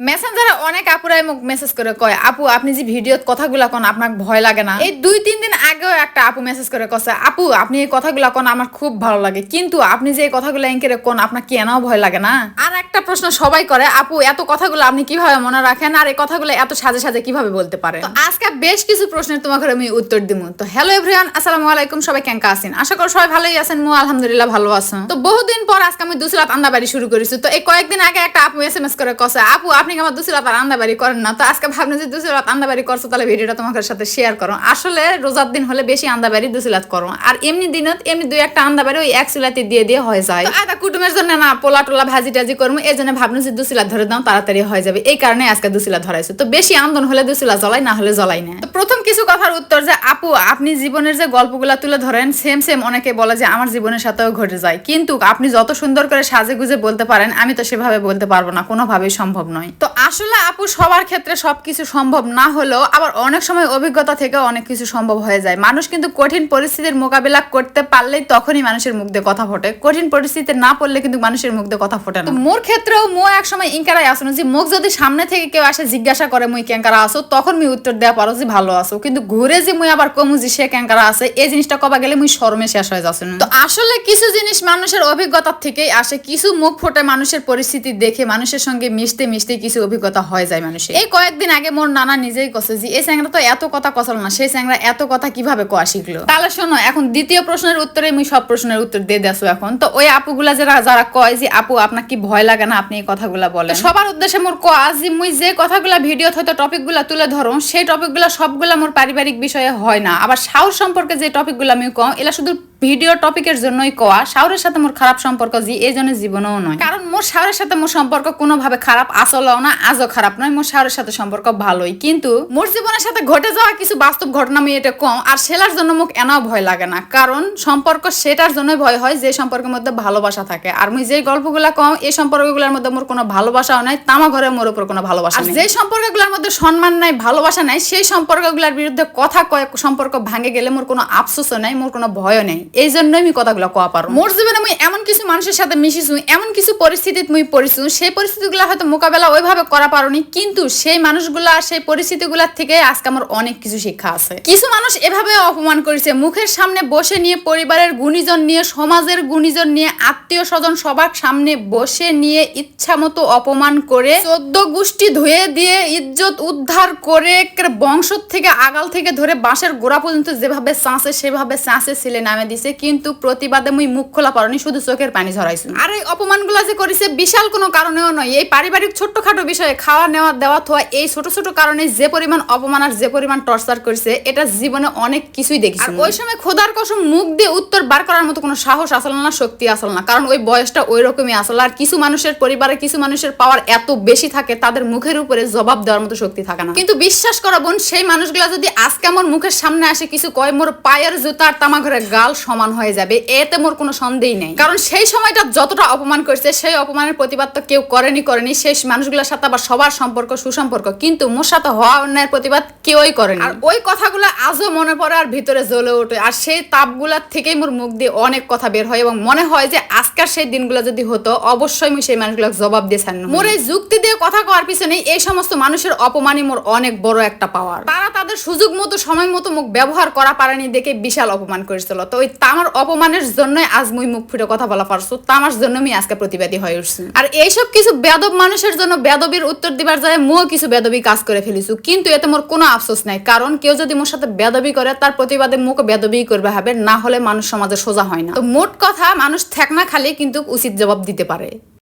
মেসেঞ্জারে অনেক আপুরাই মোক মেসেজ করে কয়, আপু, আপনি যে ভিডিওত কথাগুলা কোন আপনার ভয় লাগে না। এই দুই, তিন দিন আগেও একটা আপু মেসেজ করে কছে, আপু, আপনি এই কথাগুলা কোন, আমার খুব ভালো লাগে। কিন্তু আপনি যে এই কথাগুলো এঙ্কেরে কোন আপনার কি এনাও ভয় লাগে না? আর একটা প্রশ্ন সবাই করে, আপু, এত কথাগুলো আপনি কীভাবে মনে রাখেন? আর এই কথাগুলো এত সাজে সাজে কীভাবে বলতে পারে তো আজকে বেশ কিছু প্রশ্নের তোমাকে আমি উত্তর দিব তো হ্যালো এভরিওয়ান আসসালামু আলাইকুম, সবাই কেঙ্কা আছেন? আশা করি সবাই ভালোই আছেন, মু আলহামদুলিল্লাহ ভালো আছেন তো বহুদিন পর আজকে আমি দুসরাত আন্দাবাড়ি শুরু করেছি। তো এই কয়েকদিন আগে একটা আপু এসএমএস করে কছে, আপু আপনি কি আমার দুসরাত আর আন্দাবাড়ি করেন না? তো আজকে ভাবনা যে দুসরাত আন্দাবাড়ি করছ, তাহলে ভিডিওটা তোমাদের সাথে শেয়ার করো। আসলে রোজার দিন হলে বেশি আন্দাবাড়ি দুসিলাত করো। আর এমনি দিনত এমনি দুই একটা আন্দাবাড়ি ওই এক সিলাতে দিয়ে দিয়ে হয়ে যায়। আদা কুটুমের জন্য না, পোলা টোলা ভাজি টাজি করব, এই জন্য ভাবনা যে দুসিলাত ধরে দাও, তাড়াতাড়ি হয়ে যাবে। এই কারণে আজকে দুসিলা ধরাইছে। তো বেশি আন্দোলন হলে দুসিলা জ্বলাই, না হলে জ্বলাই না। তো প্রথম কিছু কথার উত্তর যে, আপু, আপনি জীবনের যে গল্পগুলা তুলে ধরেন সেম সেম অনেকে বলে যে, আমার জীবনের সাথেও ঘটে যায়। কিন্তু আপনি যত সুন্দর করে সাজে গুজে বলতে পারেন, আমি তো সেভাবে বলতে পারব না, কোনোভাবেই সম্ভব নয়। তো আসলে আপু, সবার ক্ষেত্রে সবকিছু সম্ভব না হলেও আবার অনেক সময় অভিজ্ঞতা থেকে অনেক কিছু সম্ভব হয়ে যায়। মানুষ কিন্তু কঠিন পরিস্থিতির মোকাবিলা করতে পারলেই তখনই মানুষের মুখ দিয়ে কথা ফোটে। কঠিন পরিস্থিতিতে না পড়লে কিন্তু মানুষের মুখ দিয়ে কথা ফোটে না। মোর ক্ষেত্রেও মো এক সময় ইনকারাই আসো যে মুখ যদি সামনে থেকে কেউ আসে জিজ্ঞাসা করে মুই ক্যাঙ্কারা আসো, তখন মুই উত্তর দেওয়া পারো যে ভালো আসো কিন্তু ঘুরে যে মুই আবার কমু যে সে ক্যাঙ্কারা আছে এই জিনিসটা কবা গেলে মুই শরমে শেষ হয়ে যাচ্ছে তো আসলে কিছু জিনিস মানুষের অভিজ্ঞতার থেকেই আসে। কিছু মুখ ফোটে মানুষের পরিস্থিতি দেখে মানুষের সঙ্গে মিশতে মিশতে কিছু অভিজ্ঞতা হয়ে যায় মানুষের। এই কয়েকদিন আগে মোর নানা নিজেই কছে যে এই স্যাংরা তো এত কথা কছল না সেই স্যাংরা এত কথা কীভাবে কোয়া শিখলো? তাহলে শোনো এখন দ্বিতীয় প্রশ্নের উত্তরে আমি সব প্রশ্নের উত্তর দিয়ে দেছো এখন। তো ওই আপুগুলা যারা যারা কয় যে আপু আপনার কি ভয় লাগে না? আপনি এই কথাগুলা বলেন। সবার উদ্দেশ্যে মোর কয়া যে মুই যে কথাগুলা ভিডিও হয়তো টপিকগুলা তুলে ধরো সেই টপিকগুলা সবগুলা মোর পারিবারিক বিষয়ে হয় না। আবার সাহস সম্পর্কে যে টপিকগুলো আমি কম এলা শুধু ভিডিও টপিকের জন্যই কোয়া শাওরের সাথে মোর খারাপ সম্পর্ক জি এই জন্য জীবনেও নয়। কারণ মোর শাওরের সাথে মোর সম্পর্ক কোনোভাবে খারাপ আসলেও না আজও খারাপ নয় মোর শাওরের সাথে সম্পর্ক ভালোই। কিন্তু মোর জীবনের সাথে ঘটে যাওয়া কিছু বাস্তব ঘটনা আমি এটা কম আর সেলার জন্য মুখ এনাও ভয় লাগে না। কারণ সম্পর্ক সেটার জন্যই ভয় হয় যে সম্পর্কের মধ্যে ভালোবাসা থাকে। আর মুই যে গল্পগুলা কম এই সম্পর্কগুলোর মধ্যে মোর কোনো ভালোবাসাও নাই তামা ঘরে মোর উপর কোনো ভালোবাসা নেই। যে সম্পর্কগুলোর মধ্যে সম্মান নাই ভালোবাসা নাই সেই সম্পর্কগুলোর বিরুদ্ধে কথা কয়েক সম্পর্ক ভাঙে গেলে মোর কোনো আফসোসও নাই মোর কোনো ভয়ও নেই। এই জন্যই আমি কথাগুলো কোয়া পারো মোর জীবনে মুই এমন কিছু মানুষের সাথে মিশিছু, এমন কিছু পরিস্থিতিত মুই পড়িছু, সেই পরিস্থিতিগুলো হয়তো মোকাবেলা ওইভাবে করা পারোনি, কিন্তু সেই মানুষগুলা, সেই পরিস্থিতিগুলোর থেকে আজকে আমার অনেক কিছু শিক্ষা আছে। কিছু মানুষ এভাবে অপমান করেছে, মুখের সামনে বসে নিয়ে, পরিবারের গুণীজন নিয়ে, সমাজের গুণীজন নিয়ে আত্মীয় স্বজন সবার সামনে বসে নিয়ে ইচ্ছা মতো অপমান করে, চোদ্দ গোষ্ঠী ধুয়ে দিয়ে, ইজ্জত উদ্ধার করে বংশ থেকে আগাল থেকে ধরে বাঁশের গোড়া পর্যন্ত যেভাবে চাঁচে, সেভাবে চাঁচে ছিলে নামে দিছে কিন্তু প্রতিবাদে মুই মুখ খোলা পারনি শুধু চোখের পানি ঝরাইছি। আর এই অপমানগুলো যে করেছে বিশাল কোনো কারণেও নয়। এই পারিবারিক ছোট্টখাটো বিষয়ে খাওয়া নেওয়া দেওয়া থোয়া এই ছোট ছোট কারণে যে পরিমাণ অপমান আর যে পরিমাণ টর্চার করেছে এটা জীবনে অনেক কিছুই দেখেছি আর ওই সময় খোদার কসম মুখ দিয়ে উত্তর বার করার মতো কোনো সাহস আসল না শক্তি আসল না। কারণ ওই বয়সটা ওই রকমই আসল। আর কিছু মানুষের পরিবারে কিছু মানুষের পাওয়ার এত বেশি থাকে তাদের মুখের উপরে জবাব দেওয়ার মতো শক্তি থাকে না। কিন্তু বিশ্বাস করা বোন সেই মানুষগুলা যদি আজকে আমার মুখের সামনে আসে কিছু কয় মোর পায়ের জুতার তামা ঘরে গাল সমান হয়ে যাবে এতে মোর কোনো সন্দেহই নেই। কারণ সেই সময়টা যতটা অপমান করেছে সেই অপমানের প্রতিবাদ তো কেউ করেনি করেনি। সেই মানুষগুলোর সাথে আবার সবার সম্পর্ক সুসম্পর্ক। কিন্তু মোর সাথে হওয়া অন্যায়ের প্রতিবাদ কেউই করেনি। আর ওই কথাগুলো আজও মনে পড়ে আর ভিতরে জ্বলে ওঠে। আর সেই তাপগুলার থেকেই মোর মুখ দিয়ে অনেক কথা বের হয় এবং মনে হয় যে আজকের সেই দিনগুলো যদি হতো অবশ্যই আমি সেই মানুষগুলো জবাব দিয়ে ছাড়ন মোর এই যুক্তি দিয়ে কথা কওয়ার পিছনে এই সমস্ত মানুষের অপমানই মোর অনেক বড় একটা পাওয়ার। তারা তাদের সুযোগ মতো সময় মতো মুখ ব্যবহার করা পারেনি দেখে বিশাল অপমান করেছিল। তো ওই তামার অপমানের জন্য আজ মুই মুখ ফুটে কথা বলা পারছ। তামার জন্য আমি আজকে প্রতিবাদী হয়ে উঠছি। আর এইসব কিছু বেদব মানুষের জন্য বেদবীর উত্তর দিবার যায় মো কিছু বেদবী কাজ করে ফেলিছু। কিন্তু এতে মোর কোনো আফসোস নাই। কারণ কেউ যদি মোর সাথে বেদবি করে, তার প্রতিবাদে মুখ বেদবি করবে হবে, না হলে মানুষ সমাজে সোজা হয় না। তো মোট কথা মানুষ থাকনা খালি, কিন্তু উচিত জবাব দিতে পারে।